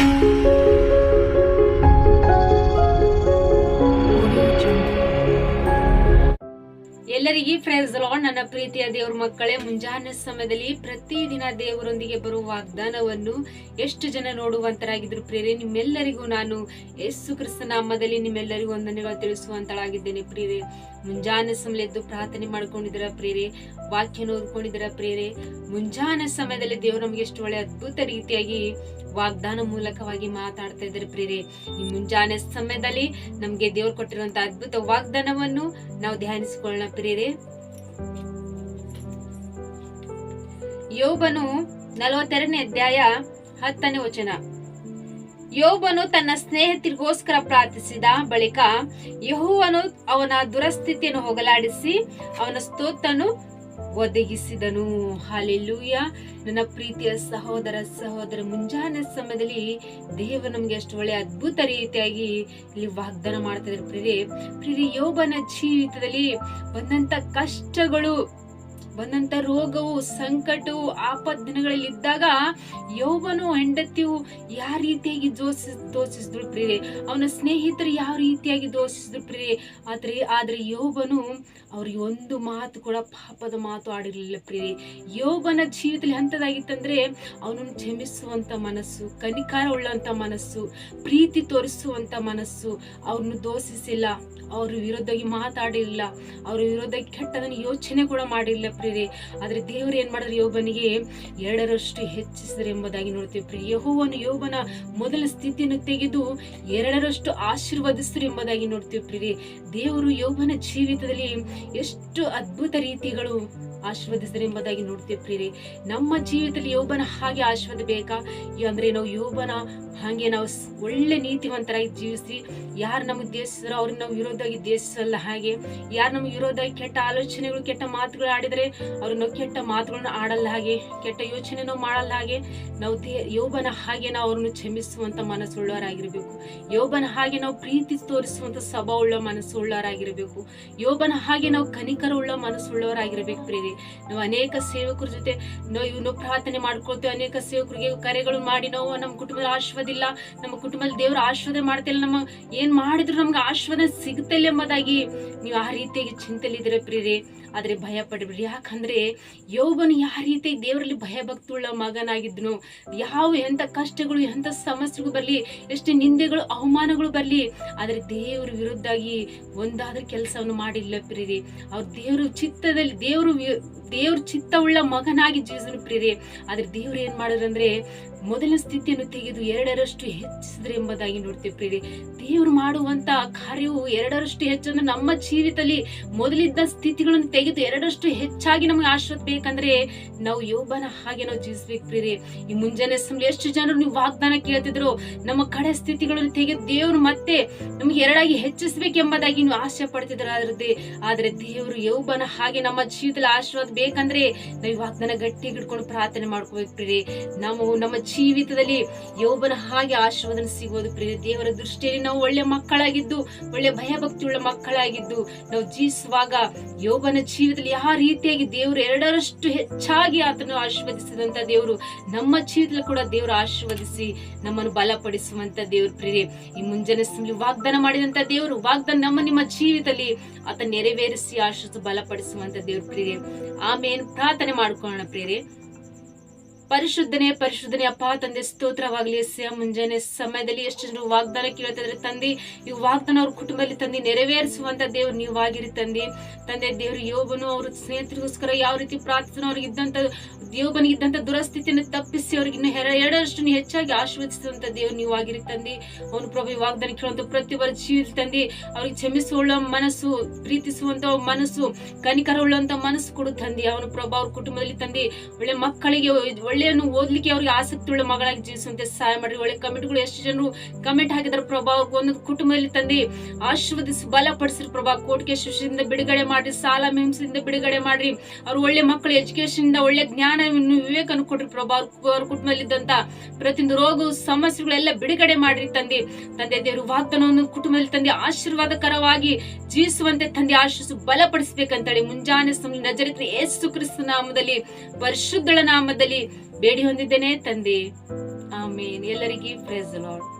Música ಎಲ್ಲರಿಗೆ ಫ್ರೆಂಡ್ಸ್ ಲಾ ನನ್ನ ಪ್ರೀತಿಯ ದೇವ್ರ ಮಕ್ಕಳೇ, ಮುಂಜಾನೆ ಸಮಯದಲ್ಲಿ ಪ್ರತಿದಿನ ದೇವರೊಂದಿಗೆ ಬರುವ ವಾಗ್ದಾನವನ್ನು ಎಷ್ಟು ಜನ ನೋಡುವಂತರಾಗಿದ್ರು ಪ್ರೇರೆ ನಿಮ್ಮೆಲ್ಲರಿಗೂ ನಾನು ಯೇಸು ಕ್ರಿಸ್ತನಾಮದಲ್ಲಿ ನಿಮ್ಮೆಲ್ಲರಿಗೂ ವಂದನೆಗಳು ತಿಳಿಸುವಂತಳಾಗಿದ್ದೇನೆ ಪ್ರೇರೆ ಮುಂಜಾನೆ ಸಮಯ ಎದ್ದು ಪ್ರಾರ್ಥನೆ ಮಾಡ್ಕೊಂಡಿದ್ದೀರ ಪ್ರೇರೆ ವಾಕ್ಯನ ಓದ್ಕೊಂಡಿದ್ದೀರ ಪ್ರೇರೆ ಮುಂಜಾನೆ ಸಮಯದಲ್ಲಿ ದೇವರು ನಮಗೆ ಎಷ್ಟು ಒಳ್ಳೆ ಅದ್ಭುತ ರೀತಿಯಾಗಿ ವಾಗ್ದಾನ ಮೂಲಕವಾಗಿ ಮಾತಾಡ್ತಾ ಇದ್ದಾರೆ ಪ್ರೇರೆ ಈ ಮುಂಜಾನೆ ಸಮಯದಲ್ಲಿ ನಮ್ಗೆ ದೇವ್ರು ಕೊಟ್ಟಿರುವಂತಹ ಅದ್ಭುತ ವಾಗ್ದಾನವನ್ನು ನಾವು ಧ್ಯಾನಿಸಿಕೊಳ್ಳೋಣ ಪ್ರೇರೆ ಯೋಬನು ನಲವತ್ತೆರಡನೇ ಅಧ್ಯಾಯ ಹತ್ತನೇ ವಚನ. ಯೋಬನು ತನ್ನ ಸ್ನೇಹಿತರಿಗೋಸ್ಕರ ಪ್ರಾರ್ಥಿಸಿದ ಬಳಿಕ ಯಹುವನು ಅವನ ದುರಸ್ಥಿತಿಯನ್ನು ಹೋಗಲಾಡಿಸಿ ಅವನ ಸ್ತೋತ್ರನು ಒದಗಿಸಿದನು. ಹಾಲೆಲ್ಲೂಯ. ನನ್ನ ಪ್ರೀತಿಯ ಸಹೋದರ ಸಹೋದರ, ಮುಂಜಾನೆ ಸಮಯದಲ್ಲಿ ದೇವ ನಮಗೆ ಅಷ್ಟು ಒಳ್ಳೆ ಅದ್ಭುತ ರೀತಿಯಾಗಿ ಇಲ್ಲಿ ವಾಗ್ದಾನ ಮಾಡ್ತಾ ಪ್ರೀತಿ ಪ್ರಿಯರೇ ಯೋಬನ ಜೀವಿತದಲ್ಲಿ ಬಂದಂತ ಕಷ್ಟಗಳು ಬಂದಂತ ರೋಗವು, ಸಂಕಟವು, ಆಪತ್ ದಿನಗಳಲ್ಲಿ ಇದ್ದಾಗ ಯೋವನು ಹೆಂಡತಿಯು ಯಾವ ರೀತಿಯಾಗಿ ದೋಷಿ ದೋಷಿಸಿದ್ರು ಪ್ರಿಯೆ ಅವನ ಸ್ನೇಹಿತರು ಯಾವ ರೀತಿಯಾಗಿ ದೋಷಿಸಿದ್ರು ಪ್ರಿಯೆ ಆದ್ರೆ ಆದ್ರೆ ಯೌವನು ಅವ್ರಿಗೆ ಒಂದು ಮಾತು ಕೂಡ ಪಾಪದ ಮಾತು ಆಡಿರಲಿಲ್ಲ ಪ್ರಿಯೆ ಯೌವನ ಜೀವಿತದಲ್ಲಿ ಹಂತದಾಗಿತ್ತಂದ್ರೆ ಅವನನ್ನು ಕ್ಷಮಿಸುವಂತ ಮನಸ್ಸು ಕನಿಕಾರ ಉಳ್ಳಂತ ಮನಸ್ಸು, ಪ್ರೀತಿ ತೋರಿಸುವಂತ ಮನಸ್ಸು ಅವ್ರನ್ನು ದೋಷಿಸಿಲ್ಲ. ಅವ್ರ ವಿರೋಧವಾಗಿ ಮಾತಾಡಿಲ್ಲ. ಅವ್ರ ವಿರೋಧ ಕೆಟ್ಟದನ್ನು ಯೋಚನೆ ಕೂಡ ಮಾಡಿಲ್ಲ ಪ್ರಿಯರೇ ಆದ್ರೆ ದೇವರು ಏನ್ ಮಾಡಿದ್ರು? ಯೋಬನಿಗೆ ಎರಡರಷ್ಟು ಹೆಚ್ಚಿಸಿದ್ರೆ ಎಂಬುದಾಗಿ ನೋಡ್ತೀವಿ ಪ್ರಿಯ ಯಹೋವನು ಯೋಬನ ಮೊದಲ ಸ್ಥಿತಿಯನ್ನು ತೆಗೆದು ಎರಡರಷ್ಟು ಆಶೀರ್ವದಿಸಿದ್ರು ಎಂಬುದಾಗಿ ನೋಡ್ತೀವಿ ಪ್ರಿಯರಿ. ದೇವರು ಯೋಬನ ಜೀವಿತದಲ್ಲಿ ಎಷ್ಟು ಅದ್ಭುತ ರೀತಿಗಳು ಆಶೀರ್ವದಿಸಿದ್ರೆ ಎಂಬುದಾಗಿ ನೋಡ್ತೀವಿ ಪ್ರಿಯರಿ. ನಮ್ಮ ಜೀವಿತದಲ್ಲಿ ಯೋಬನ ಹಾಗೆ ಆಶೀರ್ವಾದ ಬೇಕಾ ಅಂದ್ರೆ ನಾವು ಯೋಬನ ಹಾಗೆ ನಾವು ಒಳ್ಳೆ ನೀತಿವಂತರಾಗಿ ಜೀವಿಸಿ, ಯಾರು ನಮಗೆ ದೇಶಿಸ್ತಾರೋ ಅವ್ರನ್ನ ನಾವು ವಿರೋಧವಾಗಿ ದೇಶಿಸಲ್ಲ ಹಾಗೆ, ಯಾರು ನಮಗೆ ವಿರೋಧವಾಗಿ ಕೆಟ್ಟ ಆಲೋಚನೆಗಳು, ಕೆಟ್ಟ ಮಾತುಗಳು ಆಡಿದರೆ ಅವ್ರಿಗೆ ನಾವು ಕೆಟ್ಟ ಮಾತುಗಳನ್ನ ಆಡಲ್ಲ ಹಾಗೆ, ಕೆಟ್ಟ ಯೋಚನೆ ಮಾಡಲ್ಲ ಹಾಗೆ, ನಾವು ಯೋಬನ ಹಾಗೆ ನಾವು ಅವ್ರನ್ನು ಕ್ಷಮಿಸುವಂತ ಮನಸ್ಸುಳ್ಳವರಾಗಿರ್ಬೇಕು. ಯೋಬನ ಹಾಗೆ ನಾವು ಪ್ರೀತಿ ತೋರಿಸುವಂತ ಸ್ವಭಾವವುಳ್ಳ ಮನಸ್ಸುಳ್ಳವರಾಗಿರ್ಬೇಕು. ಯೋಬನ ಹಾಗೆ ನಾವು ಕನಿಕರ ಉಳ್ಳ ಮನಸ್ಸುಳ್ಳವರಾಗಿರ್ಬೇಕು ಪ್ರೇರಿ ನಾವು ಅನೇಕ ಸೇವಕರ ಜೊತೆ ನಾವು ಇವ್ನು ಪ್ರಾರ್ಥನೆ ಮಾಡ್ಕೊಳ್ತೇವೆ, ಅನೇಕ ಸೇವಕರಿಗೆ ಕರೆಗಳು ಮಾಡಿ, ನಾವು ನಮ್ಮ ಕುಟುಂಬದ ಆಶ್ವಾದಿಲ್ಲ ನಮ್ಮ ಕುಟುಂಬದಲ್ಲಿ ದೇವರ ಆಶೀರ್ವಾದ ಮಾಡ್ತಿಲ್ಲ ನಮ್ಮ ಏನ್ ಮಾಡಿದ್ರು ನಮ್ಗೆ ಆಶ್ವಾದ ಸಿಗುತ್ತಲ್ಲ ಎಂಬುದಾಗಿ ನೀವು ಆ ರೀತಿಯಾಗಿ ಚಿಂತೆಲಿದ್ರೆ ಪ್ರೀರಿ ಆದ್ರೆ ಭಯ ಪಡಬೇಡಿ ಯಾಕಂದ್ರೆ ಯೋಬನು ಯಾವ ರೀತಿ ದೇವರಲ್ಲಿ ಭಯಭಕ್ತಿಯುಳ್ಳ ಮಗನಾಗಿದ್ನು ಯಾವ ಎಂತ ಕಷ್ಟಗಳು ಎಂತ ಸಮಸ್ಯೆಗಳು ಬರಲಿ, ಎಷ್ಟು ನಿಂದೆಗಳು, ಅವಮಾನಗಳು ಬರಲಿ, ಆದ್ರೆ ದೇವರ ವಿರುದ್ಧಾಗಿ ಒಂದಾದ ಕೆಲಸವನ್ನು ಮಾಡಿಲ್ಲ ಪ್ರೀರಿ ಅವ್ರ ದೇವರು ಚಿತ್ತದಲ್ಲಿ, ದೇವರು ದೇವ್ರ ಚಿತ್ತವುಳ್ಳ ಮಗನಾಗಿ ಜೀವಿಸಲು ಪ್ರೀರಿ ಆದ್ರೆ ದೇವ್ರು ಏನು ಮಾಡಿದ್ರಂದ್ರೆ ಮೊದಲ ಸ್ಥಿತಿಯನ್ನು ತೆಗೆದು ಎರಡರಷ್ಟು ಹೆಚ್ಚಿಸಿದ್ರೆ ಎಂಬುದಾಗಿ ನೋಡ್ತೇವೆ ಪ್ರೀತಿ ದೇವರು ಮಾಡುವಂತ ಕಾರ್ಯವು ಎರಡರಷ್ಟು ಹೆಚ್ಚು ಅಂದ್ರೆ ನಮ್ಮ ಜೀವಿತದಲ್ಲಿ ಮೊದಲಿದ್ದ ಸ್ಥಿತಿಗಳನ್ನು ತೆಗೆದು ಎರಡರಷ್ಟು ಹೆಚ್ಚಾಗಿ ನಮಗೆ ಆಶ್ರತ್ ಬೇಕಂದ್ರೆ ನಾವು ಯೋಬನ ಹಾಗೆ ನಾವು ಜೀವಿಸ್ಬೇಕು ಪ್ರೀರಿ ಈ ಮುಂಜಾನೆ ಸಮಯ ಎಷ್ಟು ಜನರು ನೀವು ವಾಗ್ದಾನ ಕೇಳ್ತಿದ್ರು, ನಮ್ಮ ಕಡೆ ಸ್ಥಿತಿಗಳನ್ನು ತೆಗೆದು ದೇವರು ಮತ್ತೆ ನಮ್ಗೆ ಎರಡಾಗಿ ಹೆಚ್ಚಿಸ್ಬೇಕೆಂಬುದಾಗಿ ನೀವು ಆಶೆ ಪಡ್ತಿದ್ರ ಆದ್ರೆ ಆದ್ರೆ ದೇವರು ಯೋಬನ ಹಾಗೆ ನಮ್ಮ ಜೀವಿತದಲ್ಲಿ ಆಶೀರ್ವಾದ ಬೇಕಂದ್ರೆ ನಾವು ವಾಗ್ದಾನ ಗಟ್ಟಿ ಹಿಡ್ಕೊಂಡು ಪ್ರಾರ್ಥನೆ ಮಾಡ್ಕೋಬೇಕು ಪ್ರೀತಿ ನಾವು ನಮ್ಮ ಜೀವಿತದಲ್ಲಿ ಯೋಬನ ಹಾಗೆ ಆಶೀರ್ವಾದ ಸಿಗೋದು ಪ್ರಿಯ ದೇವರ ದೃಷ್ಟಿಯಲ್ಲಿ ನಾವು ಒಳ್ಳೆ ಮಕ್ಕಳಾಗಿದ್ದು, ಒಳ್ಳೆ ಭಯಭಕ್ತಿಯುಳ್ಳ ಮಕ್ಕಳಾಗಿದ್ದು, ನಾವು ಜೀವಿಸುವಾಗ ಯೋಬನ ಜೀವಿತದಲ್ಲಿ ಯಾವ ರೀತಿಯಾಗಿ ದೇವರು ಎರಡರಷ್ಟು ಹೆಚ್ಚಾಗಿ ಆತನು ಆಶೀರ್ವದಿಸಿದಂತ ದೇವರು, ನಮ್ಮ ಜೀವಿತದಲ್ಲಿ ಕೂಡ ದೇವರು ಆಶೀರ್ವದಿಸಿ ನಮ್ಮನ್ನು ಬಲಪಡಿಸುವಂತ ದೇವರು. ಪ್ರಿಯರೇ, ಈ ಮುಂಜಾನೆ ವಾಗ್ದಾನ ಮಾಡಿದಂತ ದೇವರು, ವಾಗ್ದಾನ ನಮ್ಮ ನಿಮ್ಮ ಜೀವಿತದಲ್ಲಿ ಆತ ನೆರವೇರಿಸಿ ಆಶೀರ್ವ ಬಲಪಡಿಸುವಂತ ದೇವ್ರ. ಪ್ರಿಯರೇ ಆಮೇಲೆ ಪ್ರಾರ್ಥನೆ ಮಾಡ್ಕೊಳ್ಳೋಣ ಪ್ರಿಯರೇ. ಪರಿಶುದ್ಧನೆ ಪರಿಶುದ್ಧನೆ ಅಪ್ಪ, ತಂದೆ, ಸ್ತೋತ್ರವಾಗಲಿ ಸಿಎಂ ಮುಂಜಾನೆ ಸಮಯದಲ್ಲಿ ಎಷ್ಟು ಜನರು ವಾಗ್ದಾನ ಕೇಳುತ್ತಿದ್ರೆ ತಂದೆ. ಈ ವಾಗ್ದಾನ ಅವ್ರ ಕುಟುಂಬದಲ್ಲಿ ತಂದೆ ನೆರವೇರಿಸುವಂತ ದೇವ್ರು ನೀವಾಗಿರಿ ತಂದೆ. ತಂದೆ, ದೇವ್ರ ಯೋಗನು ಅವ್ರ ಸ್ನೇಹಿತರಿಗೋಸ್ಕರ ಯಾವ ರೀತಿ ಪ್ರಾರ್ಥನೆ ಅವ್ರಿಗೆ ಇದ್ದಂತ ಯೋಬನಿಗೆ ಇದ್ದಂತ ದುರಸ್ಥಿತಿಯನ್ನು ತಪ್ಪಿಸಿ ಅವ್ರಿಗೆ ಇನ್ನು ಎರಡರಷ್ಟು ಹೆಚ್ಚಾಗಿ ಆಶೀರ್ವದಿಸಿದಂತ ದೇವ್ರು ನೀವಾಗಿರಿ ತಂದೆ. ಅವನು ಪ್ರಭು ವಾಗ್ದಾನ ಕೇಳುವಂತ ಪ್ರತಿಯೊಬ್ಬರ ಜೀವಿತ ತಂದೆ. ಅವ್ರಿಗೆ ಕ್ಷಮಿಸುವ ಮನಸ್ಸು, ಪ್ರೀತಿಸುವಂತ ಮನಸ್ಸು ಕನಿಕರ ಉಳ್ಳಂತ ಮನಸ್ಸು ಕೊಡು ತಂದೆ. ಅವನು ಪ್ರಭು ಅವ್ರ ಕುಟುಂಬದಲ್ಲಿ ತಂದೆ. ಒಳ್ಳೆ ಮಕ್ಕಳಿಗೆ ಒಳ್ಳೆಯನ್ನು ಓದ್ಲಿಕ್ಕೆ ಅವ್ರಿಗೆ ಆಸಕ್ತಿ ಉಳ್ಳ ಮಗಳಾಗಿ ಜೀವಿಸುವಂತೆ ಸಹಾಯ ಮಾಡ್ರಿ. ಒಳ್ಳೆ ಕಮೆಂಟ್ಗಳು ಎಷ್ಟು ಜನರು ಕಮೆಂಟ್ ಹಾಕಿದ್ರು ಪ್ರಭಾ, ಒಂದು ಒಂದೊಂದು ಕುಟುಂಬದಲ್ಲಿ ತಂದೆ ಆಶೀರ್ವದಿಸಿ, ಬಲಪಡಿಸ್ರಿ ಪ್ರಭಾ. ಕೋಟಿಗೆ ಶಿಷ್ಯದಿಂದ ಬಿಡುಗಡೆ ಮಾಡ್ರಿ, ಸಾಲ ಮೀಮ್ಸಿಂದ ಬಿಡುಗಡೆ ಮಾಡ್ರಿ. ಅವ್ರು ಒಳ್ಳೆ ಮಕ್ಕಳು ಎಜುಕೇಶನ್ ಇಂದ ಒಳ್ಳೆ ಜ್ಞಾನವನ್ನು ವಿವೇಕನ ಕೊಡ್ರಿ ಪ್ರಭಾ. ಅವ್ರ ಕುಟುಂಬದಲ್ಲಿದ್ದಂತ ಪ್ರತಿಯೊಂದು ರೋಗ ಸಮಸ್ಯೆಗಳೆಲ್ಲ ಬಿಡುಗಡೆ ಮಾಡ್ರಿ ತಂದೆ. ತಂದೆ ದೇವರು ವಾಗ್ದಾನವನ್ನು ಕುಟುಂಬದಲ್ಲಿ ತಂದೆ ಆಶೀರ್ವಾದಕರವಾಗಿ ಜೀವಿಸುವಂತೆ ತಂದೆ ಆಶಿಸು ಬಲಪಡಿಸಬೇಕಂತೇಳಿ ಮುಂಜಾನೆ ನಜರಿತ ಯೇಸು ಕ್ರಿಸ್ತ ನಾಮದಲ್ಲಿ, ಪರಿಶುದ್ಧಳ ನಾಮದಲ್ಲಿ ಬೇಡಿ ಹೊಂದಿದ್ದೇನೆ ತಂದೆ. ಆಮೇನ್. ಎಲ್ಲರಿಗೆ ಪ್ರೇಸ್ ಲಾರ್ಡ್